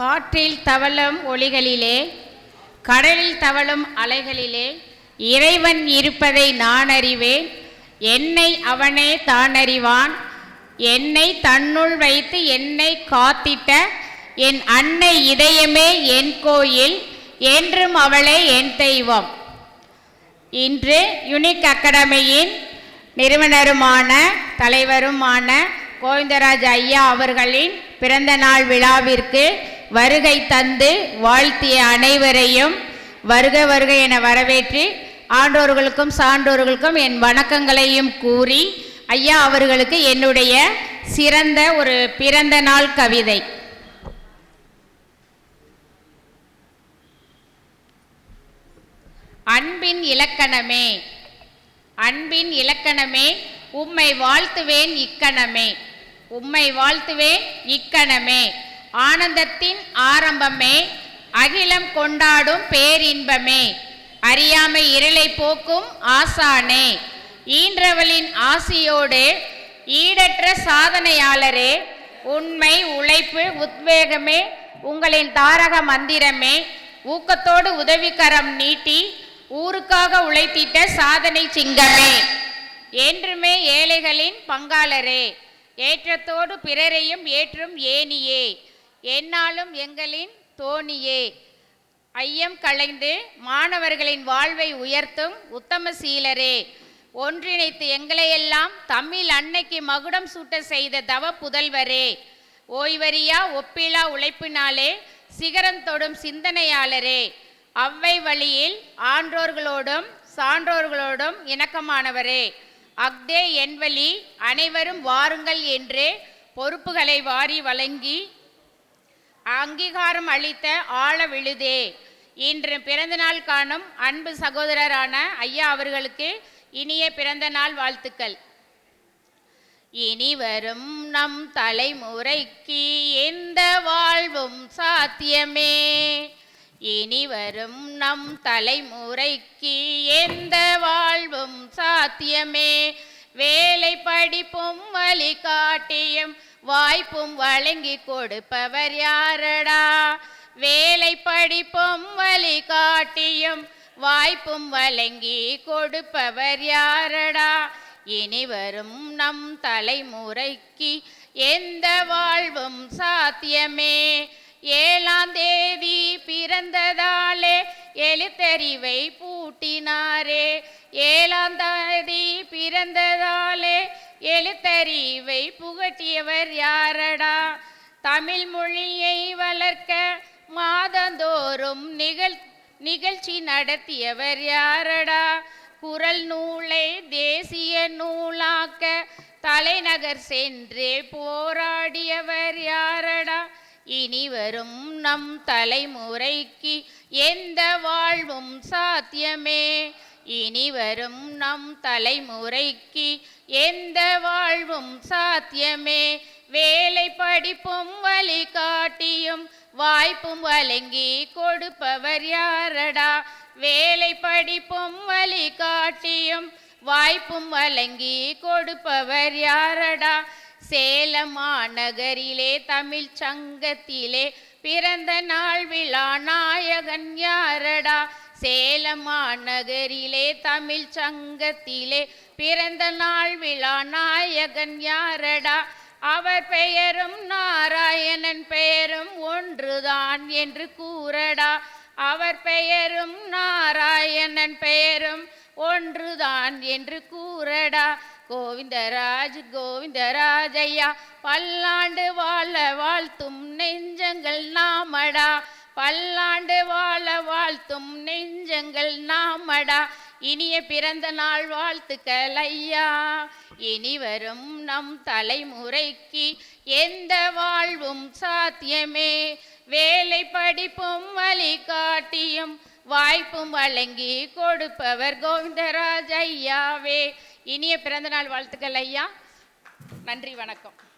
காற்றில் தவழும் ஒளிகளிலே கடலில் தவழும் அலைகளிலே இறைவன் இருப்பதை நான் அறிவேன் என்னை அவனே தான் அறிவான் என்னை தன்னுள் வைத்து என்னை காத்திட்ட என் அன்னை இதயமே என் கோயில் என்றும் அவளே என் தெய்வம். இன்று யுனிக் அகாடமியின் நிறுவனருமான தலைவருமான கோவிந்தராஜ் ஐயா அவர்களின் பிறந்த நாள் விழாவிற்கு வருகை தந்து வாழ்த்திய அனைவரையும் வருக வருக என வரவேற்று ஆண்டோர்களுக்கும் சான்றோர்களுக்கும் என் வணக்கங்களையும் கூறி ஐயா அவர்களுக்கு என்னுடைய சிறந்த ஒரு பிறந்த நாள் கவிதை. அன்பின் இலக்கணமே அன்பின் இலக்கணமே உம்மை வாழ்த்துவேன் இக்கணமே உம்மை வாழ்த்துவேன் இக்கணமே. ஆனந்தத்தின் ஆரம்பமே அகிலம் கொண்டாடும் பேரின்பமே. அறியாமை இருளை போக்கும் ஆசானே. ஈன்றவளின் ஆசியோடு ஈடற்ற சாதனையாளரே. உண்மை உழைப்பு உத்வேகமே உங்களின் தாரக மந்திரமே. ஊக்கத்தோடு உதவிக்கரம் நீட்டி ஊருக்காக உழைத்திட்ட சாதனை சிங்கமே. என்றுமே ஏழைகளின் பங்காளரே. ஏற்றத்தோடு பிறரையும் ஏற்றும் ஏனியே என்னாலும் எங்களின் தோணியே. ஐயம் கலைந்து மாணவர்களின் வாழ்வை உயர்த்தும் உத்தம சீலரே. ஒன்றிணைத்து எங்களையெல்லாம் தமிழ் அன்னைக்கு மகுடம் சூட்ட செய்த தவ புதல்வரே. ஓய்வறியா ஒப்பிலா உழைப்பினாலே சிகரம் தொடும் சிந்தனையாளரே. அவ்வை வழியில் ஆன்றோர்களோடும் சான்றோர்களோடும் இணக்கமானவரே. அக்தே என் வழி அனைவரும் வாருங்கள் என்று பொறுப்புகளை வாரி வழங்கி அங்கீகாரம் அளித்த ஆழ விழுதே இன்று பிறந்தநாள் காணும் அன்பு சகோதரரான ஐயா அவர்களுக்கு இனிய பிறந்த நாள் வாழ்த்துக்கள். இனி வரும் நம் தலைமுறைக்கு எந்த வாழ்வும் சாத்தியமே. இனி வரும் நம் தலைமுறைக்கு எந்த வாழ்வும் சாத்தியமே. வேலை படிப்பும் வழிகாட்டியும் காட்டியும் வாய்ப்பும் வழங்கி கொடுப்பவர் யாரடா? வேலை படிப்பும் வழிகாட்டியும் வாய்ப்பும் வழங்கி கொடுப்பவர் யாரடா? இனி வரும் நம் தலைமுறைக்கு எந்த வாழ்வும் சாத்தியமே? ஏழாம் தேதி பிறந்ததாலே எழுத்தறிவை பூட்டினாரே. ஏழாம் தேதி பிறந்ததாலே எழுத்தறிவை பூ புகட்டியவர் யாரடா? தமிழ் மொழியை வளர்க்க மாதந்தோறும் நிகழ் நிகழ்ச்சி நடத்தியவர் யாரடா? குரல் நூலை தேசிய நூலாக்க தலைநகர் சென்று போராடியவர் யாரடா? இனி வரும் நம் தலைமுறைக்கு எந்த வாழ்வும் சாத்தியமே. இனி வரும் நம் தலைமுறைக்கு எந்த வாழ்வும் சாத்தியமே. வேலை படிப்பும் வழிகாட்டியும் வாய்ப்பும் வழங்கி கொடுப்பவர் யாரடா? வேலை படிப்பும் வழிகாட்டியும் வாய்ப்பும் வழங்கி கொடுப்பவர் யாரடா? சேலம் மாநகரிலே தமிழ் சங்கத்திலே பிறந்த நாள் விழா நாயகன் யாரடா? சேலம் மாநகரிலே தமிழ் சங்கத்திலே பிறந்த நாள் விழா நாயகன் யாரடா? அவர் பெயரும் நாராயணன் பெயரும் ஒன்றுதான் என்று கூறடா. அவர் பெயரும் நாராயணன் பெயரும் ஒன்றுதான் என்று கூறடா. கோவிந்தராஜ் கோவிந்தராஜையா பல்லாண்டு வாழ வாழ்த்தும் நெஞ்சங்கள் நாமடா. பல்லாண்டு வாழ வாழ்த்தும் நெஞ்சங்கள் நாமடா. இனிய பிறந்த நாள் வாழ்த்துக்கள் ஐயா இனி வரும் நம் தலைமுறைக்கு எந்த வாழ்வும் சாத்தியமே. வேலை படிப்பும் வழிகாட்டியும் வாய்ப்பும் வழங்கி கொடுப்பவர் கோவிந்தராஜ் ஐயாவே. இனிய பிறந்தநாள் வாழ்த்துக்கள் ஐயா நன்றி வணக்கம்.